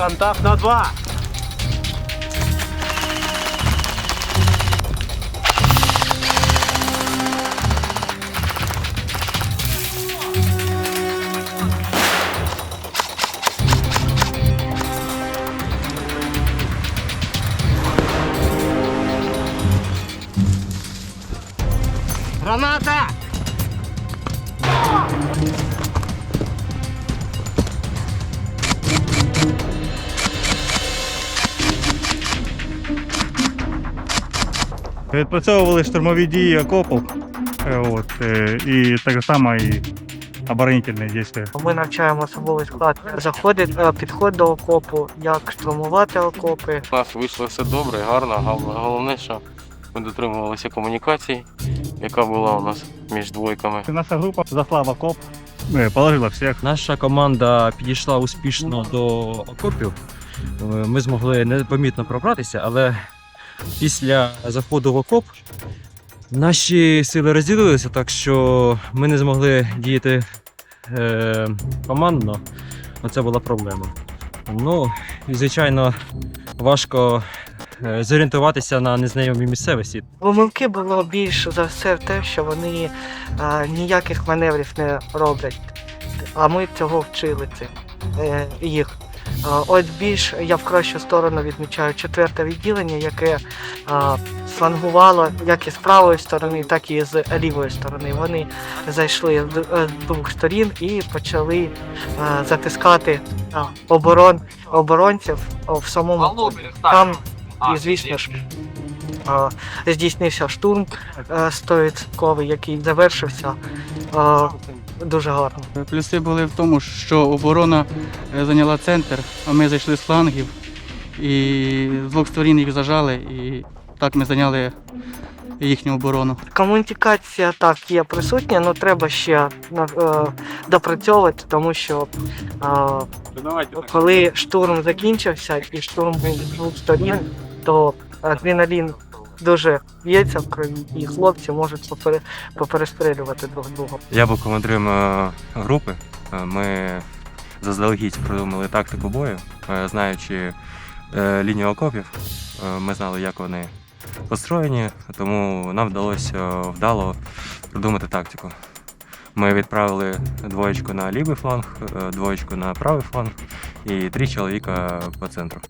контакт на два. Граната! Відпрацьовували штурмові дії окопів. Е, От, е, і так само і оборонительні дії. Ми навчаємо особовий склад заходить, е, підход до окопу, як штурмувати окопи. У нас вийшло все добре, гарно. Головне, що ми дотримувалися комунікації, яка була у нас між двойками. Наша група зайшла в окоп, положила всіх. Наша команда підійшла успішно до окопів. Ми змогли непомітно пробратися, але після заходу в окоп наші сили розділилися, так що ми не змогли діяти е, командно. Оце була проблема. Ну, і звичайно, важко е, зорієнтуватися на незнайомій місцевості. Помилки було більш за все в те, що вони е, ніяких маневрів не роблять. А ми цього вчили це, е, їх. Е, От більш я в кращу сторону відмічаю четверте відділення, яке е, флангувало як і з правої сторони, так і з лівої сторони. Вони зайшли з е, двох сторін і почали е, затискати е, оборон, оборонців в самому. Там, і звісно ж, е, здійснився штурм е, 100%, який завершився е, дуже гарно. Плюси були в тому, що оборона е, зайняла центр, а ми зайшли з флангів і з двох сторін їх зажали, і так ми зайняли їхню оборону. Комунікація так є присутня, але треба ще е, допрацьовувати, тому що е, коли штурм закінчився і штурм був з двох сторін, то адреналін дуже б'ється в крові, і хлопці можуть попере- поперестрілювати друг друга. Я був командиром е, групи. Е, Ми заздалегідь придумали тактику бою, е, знаючи лінію окопів. Ми знали, як вони построєні, тому нам вдалося вдало придумати тактику. Ми відправили двоєчку на лівий фланг, двоєчку на правий фланг і три чоловіка по центру.